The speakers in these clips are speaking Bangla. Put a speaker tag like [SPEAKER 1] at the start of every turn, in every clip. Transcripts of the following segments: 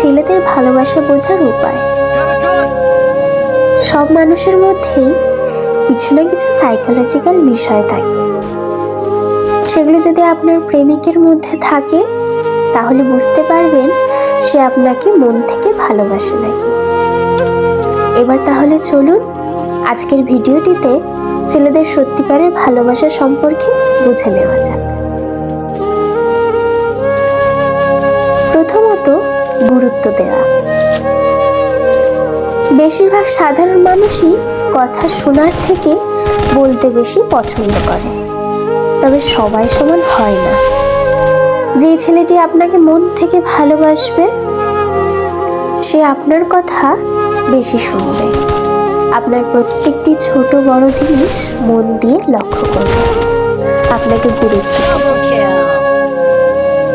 [SPEAKER 1] ছেলেদের ভালোবাসা বোঝার উপায়। সব মানুষের মধ্যেই কিছু না কিছু সাইকোলজিক্যাল বিষয় থাকে। সেগুলো যদি আপনার প্রেমিকের মধ্যে থাকে, তাহলে বুঝতে পারবেন সে আপনাকে মন থেকে ভালোবাসে নাকি। এবার তাহলে চলুন আজকের ভিডিওটিতে ছেলেদের সত্যিকারের ভালোবাসা সম্পর্কে বুঝে নেওয়া যাক। প্রথমত গুরুত্ব দেওয়া বেশিরভাগ সাধারণ মানুষই কথা শোনার থেকে বলতে বেশি পছন্দ করে। তবে সবাই সমান হয় না। যে ছেলেটি আপনাকে মন থেকে ভালোবাসবে, সে আপনার কথা বেশি শুনবে। আপনার প্রত্যেকটি ছোট বড় জিনিস মন দিয়ে লক্ষ্য করবে। আপনাকে গুরুত্ব দেবে।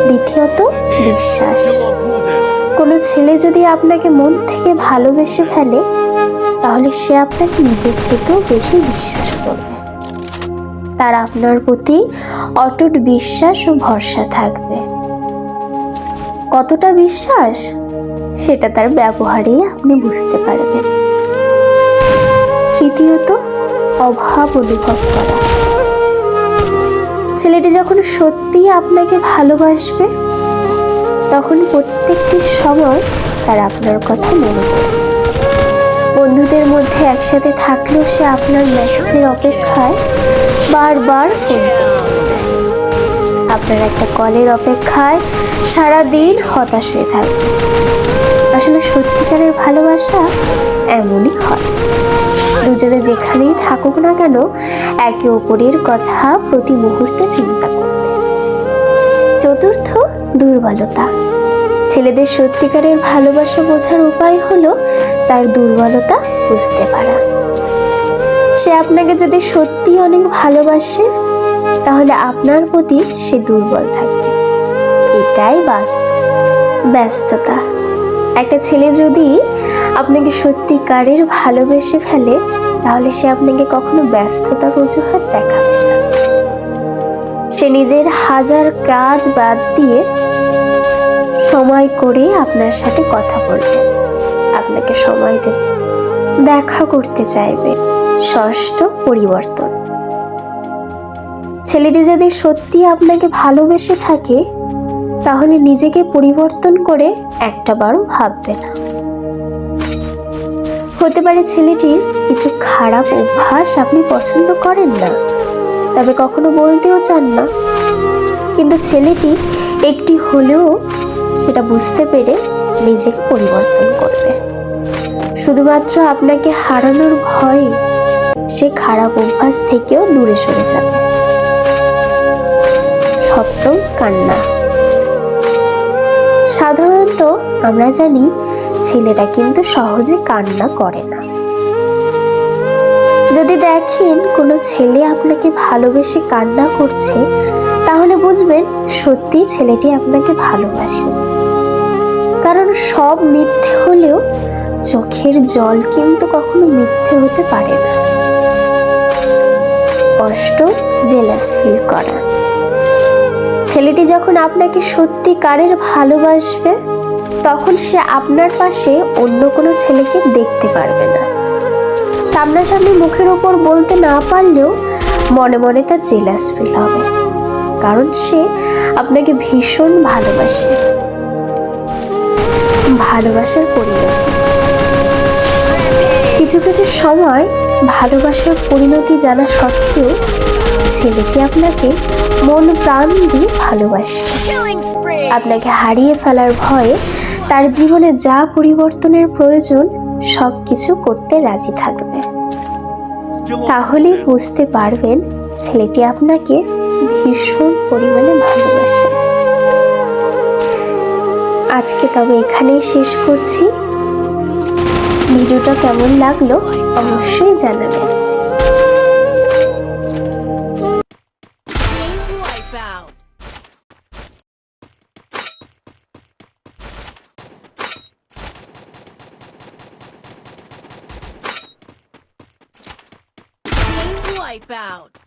[SPEAKER 1] দ্বিতীয়ত, বিশ্বাস। কোনো ছেলে যদি আপনাকে মন থেকে ভালোবেসে ফেলে, তাহলে সে আপনাকে নিজের থেকেও বেশি বিশ্বাস করবে। তার আপনার প্রতি অটুট বিশ্বাস ও ভরসা থাকবে। কতটা বিশ্বাস, সেটা তার ব্যবহারেই আপনি বুঝতে পারবেন। তৃতীয়ত, অভাব অনুভব করা। ছেলেটি যখন সত্যি আপনাকে ভালোবাসবে তখন প্রত্যেকটি সময় তার আপনার কথা মনে পড়বে বন্ধুদের মধ্যে একসাথে থাকলেও সে আপনার মেসেজের অপেক্ষায় বারবার ফোন আপনার একটা কলের অপেক্ষায় সারা দিন হতাশ হয়ে থাকবে আসলে সত্যিকারের ভালোবাসা এমনই হয়। দুজনে যেখানেই থাকুক না কেন, একে অপরের কথা প্রতি মুহূর্তে চিন্তা করবে চতুর্থ দুর্বলতা। ছেলেদের সত্যিকারের ভালোবাসা বোঝার উপায় হলো তার দুর্বলতা বুঝতে পারা। সে আপনাকে যদি সত্যি অনেক ভালোবাসে, তাহলে আপনার প্রতি সে দুর্বল থাকবে। এটাই বাস্তব। ব্যস্ততা। একটা ছেলে যদি আপনাকে সত্যিকারের ভালোবেসে ফেলে, তাহলে সে আপনাকে কখনো ব্যস্ততার অজুহাত দেখাবে না। সে নিজের হাজার কাজ বাদ দিয়ে সময় করে আপনার সাথে কথা বলবে। আপনাকে সময় দেবে। দেখা করতে চাইবে। ষষ্ঠ পরিবর্তন। ছেলেটি যদি সত্যি আপনাকে ভালোবেসে থাকে, তাহলে নিজেকে পরিবর্তন করে একটা বারও ভাববে না। হতে পারে ছেলেটির কিছু খারাপ অভ্যাস আপনি পছন্দ করেন না। তবে কখনো বলতেও চান না। কিন্তু ছেলেটি একটি হলেও সেটা বুঝতে পেরে নিজেকে পরিবর্তন করবে। শুধুমাত্র আপনাকে হারানোর ভয়ে সে খারাপ অভ্যাস থেকেও দূরে সরে যাবে। সপ্তম কান্না। সাধারণত আমরা জানি ছেলেরা কিন্তু সহজে কান্না করে না। দেখেন কোনো ছেলে আপনাকে ভালোবেসে কান্না করছে, তাহলে বুঝবেন সত্যি ছেলেটি আপনাকে ভালোবাসে। কারণ সব মিথ্যে হলেও চোখের জল কিন্তু কখনো মিথ্যে হতে পারে না। কষ্ট জেলাস ফিল করা ছেলেটি যখন আপনাকে সত্যিকারের ভালোবাসবে, তখন সে আপনার পাশে অন্য কোনো ছেলেকে দেখতে পারবে না। সামনাসামনি মুখের ওপর বলতে না পারলেও মনে মনে তার জেলাস ফিল হবে। কারণ সে আপনাকে ভীষণ ভালোবাসে। ভালোবাসার পরিণতি। কিছু কিছু সময় ভালোবাসার পরিণতি জানা সত্ত্বেও ছেলেটি আপনাকে মন প্রাণ দিয়ে ভালোবাসে। আপনাকে হারিয়ে ফেলার ভয়ে তার জীবনে যা পরিবর্তনের প্রয়োজন সব কিছু করতে রাজি থাকবে। তাহলেই বুঝতে পারবেন ছেলেটি আপনাকে ভীষণ পরিমাণে ভালোবাসে। আজকে তবে এখানেই শেষ করছি। ভিডিওটা কেমন লাগল অবশ্যই জানাবেন।
[SPEAKER 2] wipe out.